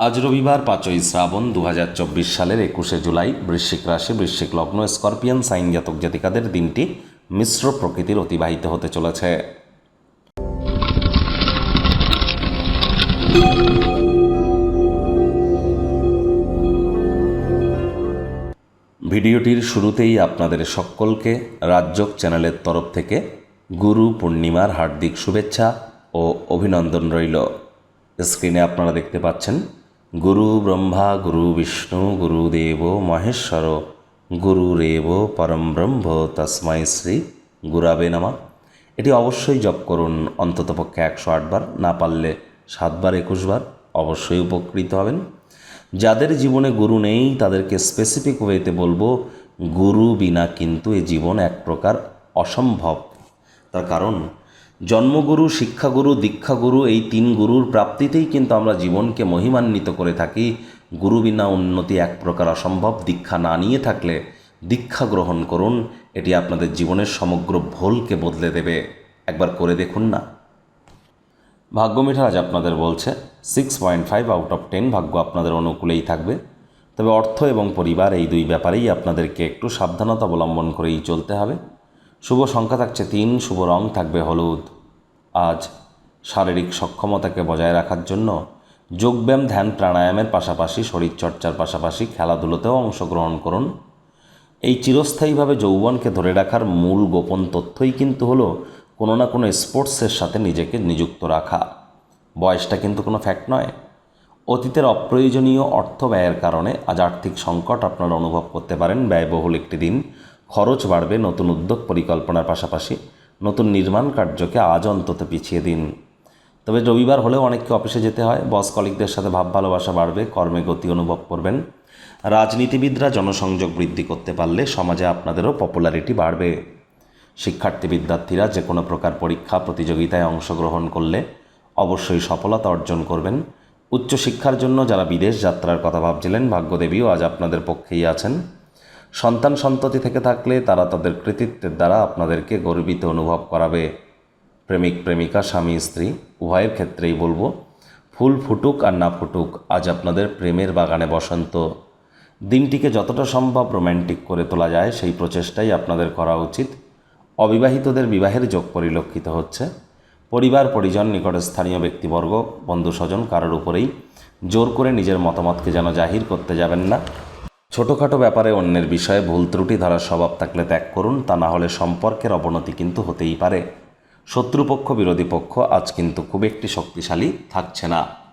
আজ রবিবার পাঁচই শ্রাবণ দু হাজার চব্বিশ সালের একুশে জুলাই, বৃশ্চিক রাশি, বৃশ্চিক লগ্ন, স্করপিয়ান, সাইন জাতক জাতিকাদের দিনটি মিশ্র প্রকৃতির অতিবাহিত হতে চলেছে। ভিডিওটির শুরুতেই আপনাদের সকলকে রাজ্যক চ্যানেলের তরফ থেকে গুরু পূর্ণিমার হার্দিক শুভেচ্ছা ও অভিনন্দন রইল। স্ক্রিনে আপনারা দেখতে পাচ্ছেন গুরু ব্রহ্মা, গুরু বিষ্ণু গুরুদেব মহেশ্বর গুরুরেব পরম ব্রহ্ম তস্মাই শ্রী গুরাবে নামা। এটি অবশ্যই জপ করুন অন্ততপক্ষে একশো আটবার না পারলে সাতবার একুশবার অবশ্যই উপকৃত হবেন। যাদের জীবনে গুরু নেই, তাদেরকে স্পেসিফিক ওয়েতে বলব, গুরু বিনা কিন্তু এ জীবন এক প্রকার অসম্ভব। তার কারণ জন্মগুরু, শিক্ষাগুরু, দীক্ষাগুরু এই তিন গুরুর প্রাপ্তিতেই কিন্তু আমরা জীবনকে মহিমান্বিত করে থাকি। গুরু বিনা উন্নতি এক প্রকার অসম্ভব। দীক্ষা না নিয়ে থাকলে দীক্ষা গ্রহণ করুন। এটি আপনাদের জীবনের সমগ্র ভোলকে বদলে দেবে। একবার করে দেখুন না। ভাগ্য মিঠার আজ আপনাদের বলছে six point five out of ten ভাগ্য আপনাদের অনুকূলেই থাকবে। তবে অর্থ এবং পরিবার এই দুই ব্যাপারেই আপনাদেরকে একটু সাবধানতা অবলম্বন করেই চলতে হবে। শুভ সংখ্যা থাকছে তিন, শুভ রং থাকবে হলুদ। আজ শারীরিক সক্ষমতাকে বজায় রাখার জন্য যোগব্যায়াম, ধ্যান, প্রাণায়ামের পাশাপাশি শরীরচর্চার পাশাপাশি খেলাধুলোতেও অংশগ্রহণ করুন। এই চিরস্থায়ীভাবে যৌবনকে ধরে রাখার মূল গোপন তথ্যই কিন্তু হলো কোনো না কোনো স্পোর্টসের সাথে নিজেকে নিযুক্ত রাখা। বয়সটা কিন্তু কোনো ফ্যাক্ট নয়। অতীতের অপ্রয়োজনীয় অর্থ ব্যয়ের কারণে আজ আর্থিক সংকট আপনারা অনুভব করতে পারেন। ব্যয়বহুল একটি দিন খরচ বাড়বে নতুন উদ্যোগ পরিকল্পনার পাশাপাশি নতুন নির্মাণ কার্যকে আজ অন্তত পিছিয়ে দিন। তবে রবিবার হলেও অনেককে অফিসে যেতে হয়। বস কলিকদের সাথে ভাব ভালোবাসা বাড়বে, কর্মে গতি অনুভব করবেন। রাজনীতিবিদরা জনসংযোগ বৃদ্ধি করতে পারলে সমাজে আপনাদেরও পপুলারিটি বাড়বে। শিক্ষার্থী বিদ্যার্থীরা যে কোনো প্রকার পরীক্ষা, প্রতিযোগিতায় অংশগ্রহণ করলে অবশ্যই সফলতা অর্জন করবেন। উচ্চশিক্ষার জন্য যারা বিদেশ যাত্রার কথা ভাবছিলেন, ভাগ্যদেবীও আজ আপনাদের পক্ষেই আছেন। সন্তান সন্ততি থেকে থাকলে তারা তাদের কৃতিত্বের দ্বারা আপনাদেরকে গর্বিত অনুভব করাবে। প্রেমিক, প্রেমিকা, স্বামী, স্ত্রী, উভয়ের ক্ষেত্রেই বলব, ফুল ফুটুক আর না ফুটুক, আজ আপনাদের প্রেমের বাগানে বসন্ত। দিনটিকে যতটা সম্ভব রোম্যান্টিক করে তোলা যায়, সেই প্রচেষ্টাই আপনাদের করা উচিত। অবিবাহিতদের বিবাহের যোগ পরিলক্ষিত হচ্ছে। পরিবার, পরিজন নিকটস্থানীয় ব্যক্তিবর্গ বন্ধু স্বজন কারোর উপরেই জোর করে নিজের মতামতকে যেন জাহির করতে যাবেন না। ছোটোখাটো ব্যাপারে অন্যের বিষয়ে ভুল ত্রুটি ধরার স্বভাব থাকলে ত্যাগ করুন, তা না হলে সম্পর্কের অবনতি কিন্তু হতেই পারে। শত্রুপক্ষ, বিরোধী পক্ষ আজ কিন্তু খুব একটি শক্তিশালী থাকছে না।